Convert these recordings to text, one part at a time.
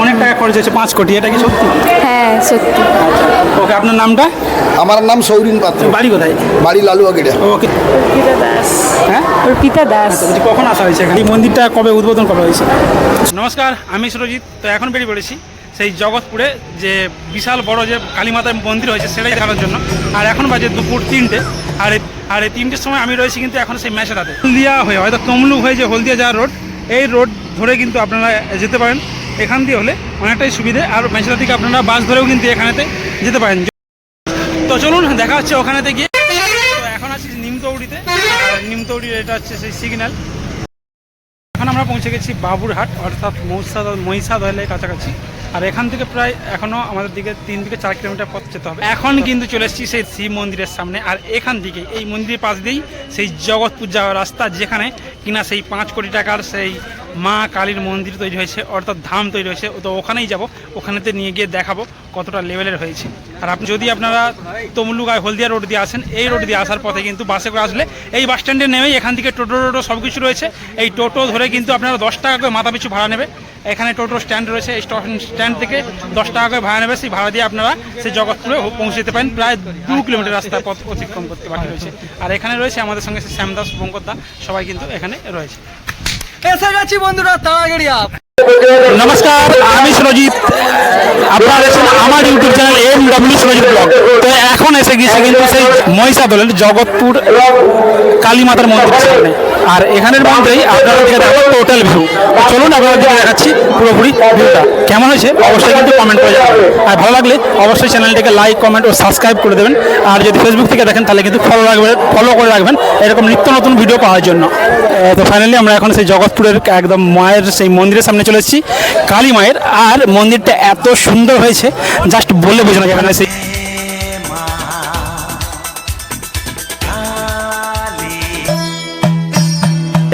অনেক টাকা খরচ হয়েছে পাঁচ কোটি এটা কি সত্যি? হ্যাঁ সত্যি। ওকে আপনার নামটা? আমার নাম সৌরিন পাত্র। বাড়ি কোথায়? বাড়ি লালুয়াগিরা ওকে। অর্পিতা দাস। হ্যাঁ? অর্পিতা দাস। বলছি কখন আসা হয়েছে এখানে? এই মন্দিরটা কবে উদ্বোধন করা হয়েছে? নমস্কার আমি সুরজিৎ। তো এখন বেরিয়ে পড়েছি সেই জগৎপুরে যে বিশাল বড় যে কালীমাতার মন্দির হয়েছে সেটাই দেখানোর জন্য। আর এখন বাজে দুপুর তিনটে। আর আর এই তিনটের সময় আমি রয়েছি কিন্তু এখন সেই ম্যাচেরাতে হলদিয়া হয়ে হয়তো তমলুক হয়ে যে হলদিয়া যাওয়ার রোড এই রোড ধরে কিন্তু আপনারা যেতে পারেন। এখান দিয়ে হলে অনেকটাই সুবিধে। আর ম্যাচেরা থেকে আপনারা বাস ধরেও কিন্তু এখানেতে যেতে পারেন। তো চলুন, দেখা হচ্ছে ওখানেতে গিয়ে। এখন আছি নিমতৌড়িতে। নিমতৌড়ির এটা হচ্ছে সেই সিগন্যাল। এখন আমরা পৌঁছে গেছি বাবুরহাট, অর্থাৎ মহিষাদ মহিষাদলের কাছাকাছি। আর এখান থেকে প্রায় এখনও আমাদের দিকে তিন থেকে চার কিলোমিটার পথ যেতে হবে। এখন কিন্তু চলে এসেছি সেই শিব মন্দিরের সামনে। আর এখান থেকে, এই মন্দিরের পাশ দিয়েই সেই জগৎপুর যাওয়ার রাস্তা, যেখানে কিনা সেই পাঁচ কোটি টাকার সেই মা কালীর মন্দির তৈরি হয়েছে, অর্থাৎ ধাম তৈরি হয়েছে। তো ওখানেই যাব, ওখানেতে নিয়ে গিয়ে দেখাবো কতটা লেভেলের হয়েছে। আর আপনি, যদি আপনারা তমলুক আর হলদিয়া রোড দিয়ে আসেন, এই রোড দিয়ে আসার পথে কিন্তু বাসে করে আসলে এই বাস স্ট্যান্ডে নেমেই এখান থেকে টোটো টোটো সব কিছু রয়েছে। এই টোটো ধরে কিন্তু আপনারা দশ টাকা করে মাথা পিছু ভাড়া নেবে। এখানে টোটো স্ট্যান্ড রয়েছে, এই স্ট্যান্ড থেকে দশ টাকা করে ভাড়া নেবে। সেই ভাড়া দিয়ে আপনারা সেই জগৎপুরে পৌঁছে যেতে পারেন। প্রায় দু কিলোমিটার রাস্তা পথ অতিক্রম করতে বাকি রয়েছে। আর এখানে রয়েছে আমাদের সঙ্গে শ্যামদাস বঙ্করদা সবাই কিন্তু এখানে রয়েছে। এসে গেছি বন্ধুরা নমস্কার, আমি সুরজিৎ আপনারা আমার YouTube channel M W Surajit blog. তো এখন এসে গিয়েছে কিন্তু সেই মহিষাদলের জগৎপুর কালী মাতার মন্দির সামনে। আর এখানের মধ্যেই আপনারা দিকে দেখো টোটাল ভিউ চলুন, আপনাদের দিকে দেখাচ্ছি পুরোপুরি ভিউটা কেমন হয়েছে? অবশ্যই কিন্তু কমেন্ট করে যাবেন আর ভালো লাগলে অবশ্যই চ্যানেলটিকে লাইক কমেন্ট ও সাবস্ক্রাইব করে দেবেন। আর যদি ফেসবুক থেকে দেখেন, তাহলে কিন্তু ফলো রাখবেন ফলো করে রাখবেন। এরকম নিত্য নতুন ভিডিও পাওয়ার জন্য। তো ফাইনালি আমরা এখন সেই জগৎপুরের একদম মায়ের সেই মন্দিরের সামনে চলে এসেছি, কালী মায়ের। আর মন্দিরটা এত সুন্দর হয়েছে জাস্ট বলে বোঝানো যাবে না সেই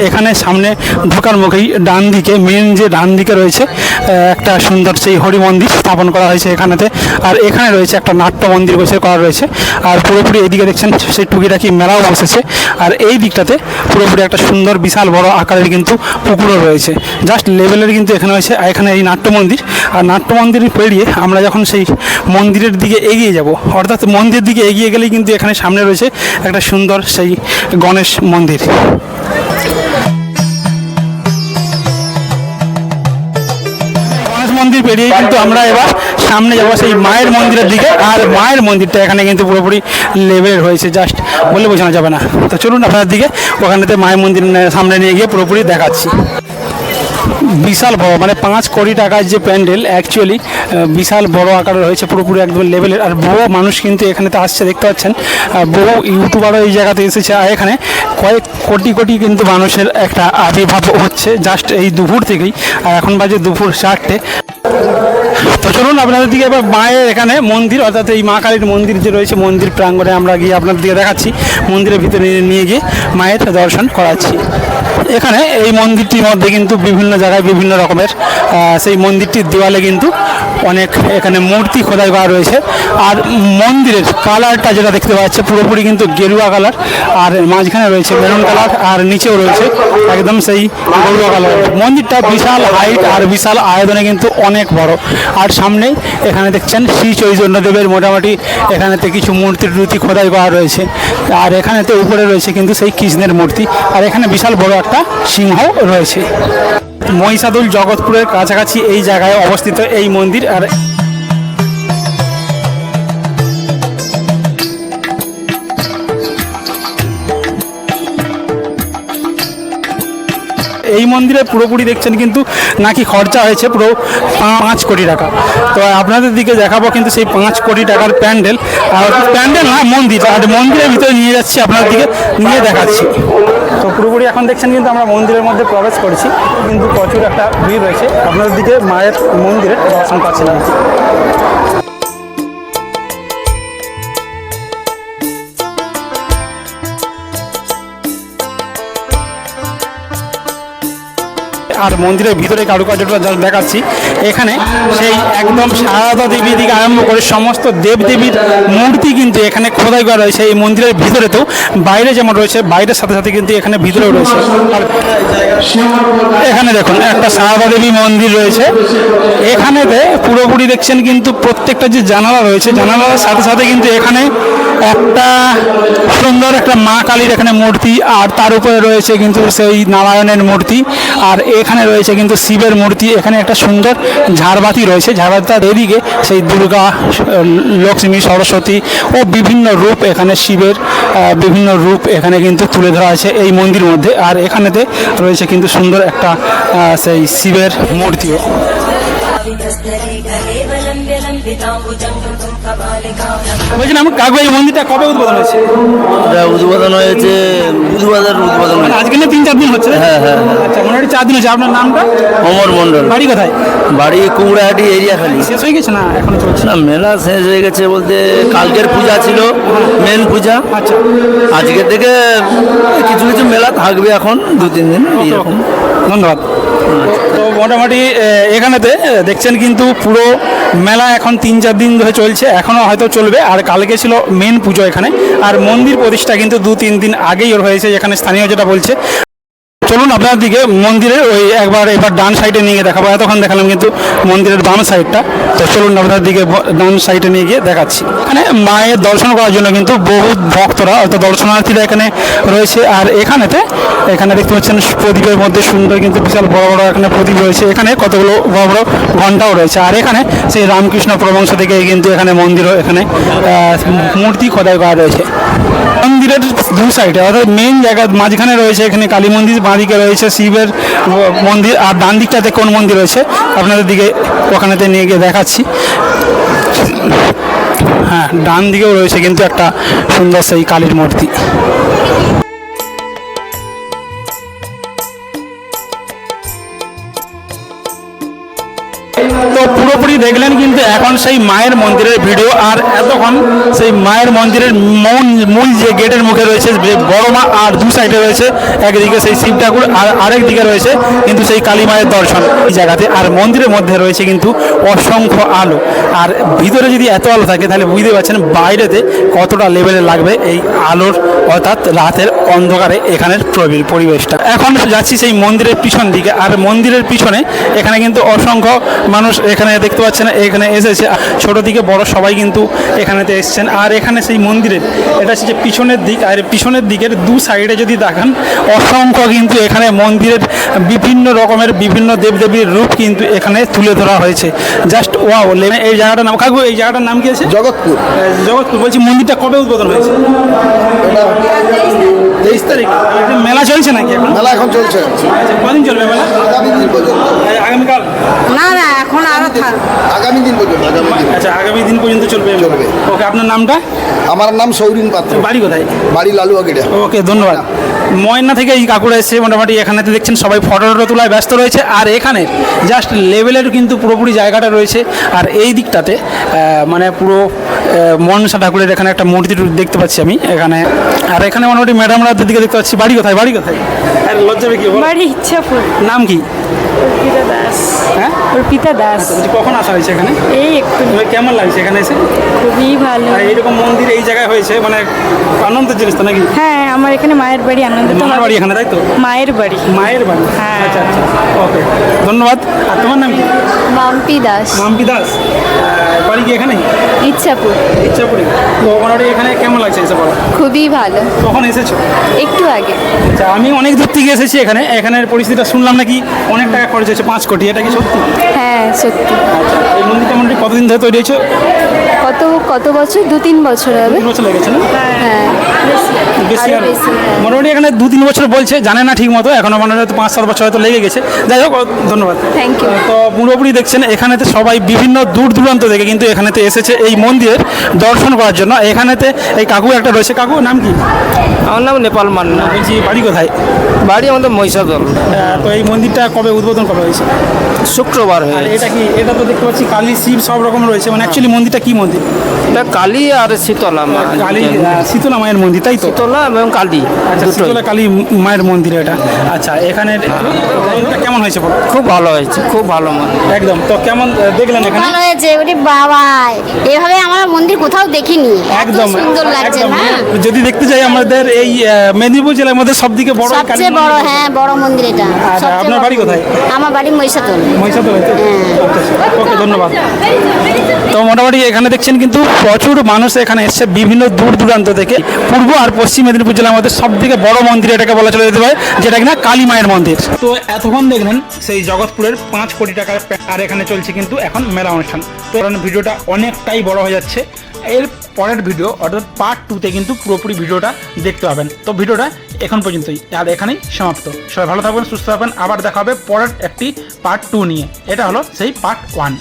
এখানে সামনে ঢোকার মুখেই ডান দিকে মেন যে ডান দিকে রয়েছে একটা সুন্দর সেই হরি মন্দির স্থাপন করা হয়েছে এখানেতে। আর এখানে রয়েছে একটা নাট্য মন্দির বসে করা রয়েছে। আর পুরোপুরি এইদিকে দেখছেন, সেই টুকিটাকি মেলাও বসেছে। আর এই দিকটাতে পুরোপুরি একটা সুন্দর বিশাল বড় আকারের কিন্তু পুকুরও রয়েছে। জাস্ট লেভেলের কিন্তু এখানে রয়েছে এখানে এই নাট্য মন্দির। আর নাট্য মন্দির পেরিয়ে আমরা যখন সেই মন্দিরের দিকে এগিয়ে যাব, অর্থাৎ মন্দিরের দিকে এগিয়ে গেলেই কিন্তু এখানে সামনে রয়েছে একটা সুন্দর সেই গণেশ মন্দির। পেরিয়ে কিন্তু আমরা এবার সামনে যাব সেই মায়ের মন্দিরের দিকে। আর মায়ের মন্দিরটা এখানে কিন্তু পুরোপুরি লেভেলের হয়েছে জাস্ট বলে বোঝানো যাবে না। তো চলুন আপনার দিকে, ওখানেতে মায়ের মন্দির সামনে নিয়ে গিয়ে পুরোপুরি দেখাচ্ছি। বিশাল বড় মানে পাঁচ কোটি টাকার যে প্যান্ডেল অ্যাকচুয়ালি বিশাল বড় আকারের হয়েছে পুরোপুরি একদম লেভেলের আর বহু মানুষ কিন্তু এখানেতে আসছে, দেখতে পাচ্ছেন। বহু ইউটিউবারও এই জায়গাতে এসেছে, আর এখানে কয়েক কোটি কোটি কিন্তু মানুষের একটা আবির্ভাব হচ্ছে জাস্ট এই দুপুর থেকেই। আর এখন বাজে দুপুর চারটে। তো চলুন আপনাদের দিকে এবার মায়ের এখানে মন্দির, অর্থাৎ এই মা কালীর মন্দির যে রয়েছে, মন্দির প্রাঙ্গণে আমরা গিয়ে আপনাদের দিকে দেখাচ্ছি। মন্দিরের ভিতরে নিয়ে- নিয়ে গিয়ে মায়ের দর্শন করাচ্ছি। এখানে এই মন্দিরটির মধ্যে কিন্তু বিভিন্ন জায়গায় বিভিন্ন রকমের সেই মন্দিরটির দেওয়ালে কিন্তু অনেক এখানে মূর্তি খোদাই করা রয়েছে। আর মন্দিরের কালারটা যেটা দেখতে পাচ্ছে পুরোপুরি কিন্তু গেরুয়া কালার, আর মাঝখানে রয়েছে মেরুন কালার, আর নিচেও রয়েছে একদম সেই গেরুয়া কালার। মন্দিরটা বিশাল হাইট আর বিশাল আয়তনে কিন্তু অনেক বড়। আর সামনেই এখানে দেখছেন শ্রী চৈতন্যদেবের মোটামুটি এখানেতে কিছু মূর্তির রুতি খোদাই করা রয়েছে। আর এখানেতে উপরে রয়েছে কিন্তু সেই কৃষ্ণের মূর্তি। আর এখানে বিশাল বড় একটা সিংহ রয়েছে। মহিষাদুল জগৎপুরের কাছাকাছি এই জায়গায় অবস্থিত এই মন্দির আর এই মন্দিরে পুরোপুরি দেখছেন কিন্তু নাকি খরচা হয়েছে পুরো পাঁচ কোটি টাকা। তো আপনাদের দিকে দেখাবো কিন্তু সেই পাঁচ কোটি টাকার প্যান্ডেল। আর প্যান্ডেল না, মন্দির। আর মন্দিরের ভিতরে নিয়ে যাচ্ছি, আপনাদের দিকে নিয়ে দেখাচ্ছি। তো পুরোপুরি এখন দেখছেন কিন্তু আমরা মন্দিরের মধ্যে প্রবেশ করেছি, কিন্তু প্রচুর একটা ভিড় রয়েছে। আপনাদের দিকে মায়ের মন্দিরের দর্শন পাচ্ছেন আর মন্দিরের ভিতরে কারুকার্যটা যা দেখাচ্ছি। এখানে সেই একদম সারদা দেবী থেকে আরম্ভ করে সমস্ত দেবদেবীর মূর্তি কিন্তু এখানে খোদাই করা রয়েছে এই মন্দিরের ভিতরেতেও। বাইরে যেমন রয়েছে, বাইরের সাথে সাথে কিন্তু এখানে ভিতরেও রয়েছে। এখানে দেখুন, একটা সারদা দেবী মন্দির রয়েছে। এখানেতে পুরোপুরি দেখছেন কিন্তু প্রত্যেকটা যে জানালা রয়েছে, জানালার সাথে সাথে কিন্তু এখানে একটা সুন্দর একটা মা কালীর এখানে মূর্তি, আর তার উপরে রয়েছে কিন্তু সেই নারায়ণের মূর্তি, আর এখানে রয়েছে কিন্তু শিবের মূর্তি, এখানে একটা সুন্দর ঝাড়বাতি রয়েছে, ঝাড়বাতিটার এদিকে সেই দুর্গা লক্ষ্মী, সরস্বতী ও বিভিন্ন রূপ এখানে শিবের বিভিন্ন রূপ এখানে কিন্তু তুলে ধরা আছে এই মন্দির মধ্যে, আর এখানেতে রয়েছে কিন্তু সুন্দর একটা সেই শিবের মূর্তিও। মন্দিরটা কবে উদ্বোধন হয়েছে? এটা উদ্বোধন হয়েছে বুধবাজার উদ্বোধন মানে হয়েছে আজকে না তিন চার দিন হচ্ছে হ্যাঁ, হ্যাঁ, হ্যাঁ। আচ্ছা চার দিন হচ্ছে আপনার নামটা? অমর মন্ডল বাড়ি কোথায়? বাড়ি কুমড়াহাটি এরিয়া খালি। শেষ হয়ে গেছে না এখনও চলছে? না মেলা শেষ হয়ে গেছে বলতে কালকের পূজা ছিল মেন পূজা। আচ্ছা। আজকে থেকে কিছু কিছু মেলা থাকবে এখন দু তিন দিন ধন্যবাদ। তো মোটামুটি এখানেতে দেখছেন কিন্তু পুরো মেলা এখন তিন চার দিন ধরে চলছে, এখনও হয়তো চলবে, আর কালকে ছিল মেন পুজো এখানে। আর মন্দির প্রতিষ্ঠা কিন্তু দু তিন দিন আগেই হয়েছে এখানে স্থানীয় যেটা বলছে। চলুন আপনার দিকে মন্দিরের ওই একবার, এবার ডান সাইডে নিয়ে গিয়ে দেখাবো। এতক্ষণ দেখালাম কিন্তু মন্দিরের বাম সাইডটা তো চলুন আপনার দিকে ডান সাইডে নিয়ে গিয়ে দেখাচ্ছি। এখানে মায়ের দর্শন করার জন্য কিন্তু বহু ভক্তরা, অর্থাৎ দর্শনার্থীরা এখানে রয়েছে। আর এখানেতে, এখানে দেখতে পাচ্ছেন প্রদীপের মধ্যে সুন্দর কিন্তু বিশাল বড় বড় এখানে প্রদীপ রয়েছে। এখানে কতগুলো বড় বড় ঘন্টাও রয়েছে। আর এখানে সেই রামকৃষ্ণ প্রবংশ থেকে কিন্তু এখানে মন্দিরও, এখানে মূর্তি খোদাই করা রয়েছে। মন্দিরের দু সাইডে অর্থাৎ মেইন জায়গা মাঝখানে রয়েছে এখানে কালী মন্দির বাঁদিকে রয়েছে শিবের মন্দির, আর ডান দিকটাতে কোন মন্দির রয়েছে? আপনাদের দিকে ওখানেতে নিয়ে গিয়ে দেখাচ্ছি। হ্যাঁ ডান দিকেও রয়েছে কিন্তু একটা সুন্দর সেই কালীর মূর্তি। দেখলেন কিন্তু এখন সেই মায়ের মন্দিরের ভিডিও, আর এতক্ষণ সেই মায়ের মন্দিরের মূল মূল যে গেটের মুখে রয়েছে বড় মা আর দু সাইডে রয়েছে, একদিকে সেই শিব ঠাকুর আর আরেক দিকে রয়েছে কিন্তু সেই কালী মায়ের দর্শন এই জায়গাতে। আর মন্দিরের মধ্যে রয়েছে কিন্তু অসংখ্য আলো। আর ভিতরে যদি এত আলো থাকে, তাহলে বুঝতে পারছেন বাইরেতে কতটা লেভেলে লাগবে এই আলোর, অর্থাৎ রাতের অন্ধকারে এখানের পরিবেশটা। এখন যাচ্ছি সেই মন্দিরের পিছন দিকে। আর মন্দিরের পিছনে এখানে কিন্তু অসংখ্য মানুষ এখানে দেখতে পাচ্ছেন এখানে এসেছে। ছোট দিকে বড় সবাই কিন্তু এখানেতে এসেছেন। আর এখানে সেই মন্দিরের এটা হচ্ছে যে পিছনের দিক আর পিছনের দিকের দু সাইডে যদি দেখান অসংখ্য কিন্তু এখানে মন্দিরের বিভিন্ন রকমের বিভিন্ন দেবদেবীর রূপ কিন্তু এখানে তুলে ধরা হয়েছে। জাস্ট ওয়াও এই জায়গাটার নাম কাকু এই জায়গাটার নাম কি আছে? জগৎপুর। জগৎপুর। বলছি মন্দিরটা কবে উদ্বোধন হয়েছে? তেইশ তারিখ। মেলা চলছে নাকি এখন? মেলা এখন চলছে। আচ্ছা, কদিন চলবে মেলা? আগামীকাল। না না এখন আরও থাক আগামী দিন পর্যন্ত আগামী দিন। আচ্ছা আগামী দিন পর্যন্ত চলবে। চলবে। ওকে আপনার নামটা? আমার নাম সৌরিন পাত্র। বাড়ি কোথায়? বাড়ি লালুয়াগিড়া ওকে ধন্যবাদ। ময়না থেকে এই কাকুরা এসে মোটামুটি এখানেতে দেখছেন সবাই ফটো টটো তোলায় ব্যস্ত রয়েছে। আর এখানে জাস্ট লেভেলের কিন্তু পুরোপুরি জায়গাটা রয়েছে। আর এই দিকটাতে মানে পুরো মনসা ঠাকুরের এখানে একটা মূর্তি দেখতে পাচ্ছি আমি এখানে। আর এখানে মোটামুটি ম্যাডামরা দিকে দেখতে পাচ্ছি। বাড়ি কোথায়? বাড়ি কোথায়? আর লজ্জা কি বলো বাড়ি ইচ্ছাপুর। নাম কি? অর্পিতা দাস। হ্যাঁ? অর্পিতা দাস। বলছি, কখন আসা হয়েছে এখানে? এই একটু কেমন লাগছে এখানে এসে? খুবই ভালো। এরকম মন্দির এই জায়গায় হয়েছে মানে আনন্দের জিনিস তো নাকি? হ্যাঁ আমার এখানে মায়ের বাড়ি আনন্দ তো বাড়ি এখানে তাই তো? মায়ের বাড়ি। মায়ের বাড়ি? হ্যাঁ। আচ্ছা আচ্ছা ওকে ধন্যবাদ। আর তোমার নাম কি? মাম্পি দাস। মাম্পি দাস। বাড়ি কি এখানে ইচ্ছাপুর। ইচ্ছাপুরে তো মোটামুটি এখানে কেমন লাগছে এসে পড়া খুবই ভালো। কখন এসেছ? একটু আগে। আচ্ছা আমি অনেক দূর থেকে এসেছি এখানে। এখানের পরিস্থিতিটা শুনলাম নাকি অনেক টাকা খরচ হয়েছে পাঁচ কোটি। এটা কি সত্যি? হ্যাঁ সত্যি। আচ্ছা এই মন্দিরটা মোটামুটি কতদিন ধরে তৈরি হয়েছে? কত কত বছর? দু তিন বছর হবে। তিন বছর লেগেছে না? হ্যাঁ বেশি আর হ্যাঁ। মোটামুটি এখানে দু তিন বছর বলছে জানে না ঠিক মতো এখনও মানে হয়তো পাঁচ সাত বছর হয়তো লেগে গেছে। যাই হোক ধন্যবাদ। থ্যাংক ইউ তো পুরোপুরি দেখছেন এখানেতে সবাই বিভিন্ন দূর দূরান্ত থেকে কিন্তু এখানেতে এসেছে এই মন্দিরের দর্শন করার জন্য। এখানেতে এই কাকু একটা রয়েছে। কাকু নাম কি? আমার নাম নেপাল মান্না। বলছি বাড়ি কোথায়? বাড়ি আমাদের মহিষাদল তো এই মন্দিরটা কবে উদ্বোধন করা হয়েছে? শুক্রবার আর হয়ে এটা কি এটা তো দেখতে পাচ্ছি কালী শিব সব রকম রয়েছে। মানে অ্যাকচুয়ালি মন্দিরটা কি মন্দির? এটা কালী আর শীতলা মা কালী শীতলা মায়ের মন্দির তাই তো? শীতলা এবং কালী আচ্ছা শীতলা কালী মায়ের মন্দির এটা। আচ্ছা এখানে কেমন হয়েছে বলো? খুব ভালো হয়েছে খুব ভালো মন্দির। একদম তো কেমন দেখলেন এখানে? ভালো হয়েছে ওরে বাবা। এভাবে আমরা মন্দির কোথাও দেখিনি একদম সুন্দর লাগছে না? যদি দেখতে যাই আমাদের এই মেদিনীপুর জেলার মধ্যে সব থেকে বড় সবচেয়ে বড় হ্যাঁ বড় মন্দির এটা। আচ্ছা, আপনার বাড়ি কোথায়? আমার বাড়ি মহিষাতল মহিষাদল তো। হ্যাঁ। ওকে ধন্যবাদ। তো মোটামুটি এখানে দেখছেন কিন্তু প্রচুর মানুষ এখানে এসছে বিভিন্ন দূর দূরান্ত থেকে। পূর্ব আর পশ্চিম মেদিনীপুর জেলার মধ্যে সব থেকে বড় মন্দির এটাকে বলা চলে যেতে পারে যেটা কিনা কালী মায়ের মন্দির। তো এতক্ষণ দেখলেন সেই জগৎপুরের পাঁচ কোটি টাকার আর এখানে চলছে কিন্তু এখন মেলা অনুষ্ঠান। তো কারণ ভিডিওটা অনেকটাই বড় হয়ে যাচ্ছে। এর পরের ভিডিও অর্থাৎ পার্ট টুতে কিন্তু পুরোপুরি ভিডিওটা দেখতে পাবেন। তো ভিডিওটা এখন পর্যন্তই। আর এখানেই সমাপ্ত। সবাই ভালো থাকবেন, সুস্থ থাকবেন। আবার দেখা হবে পরের একটি পার্ট টু নিয়ে। এটা হলো সেই পার্ট ওয়ান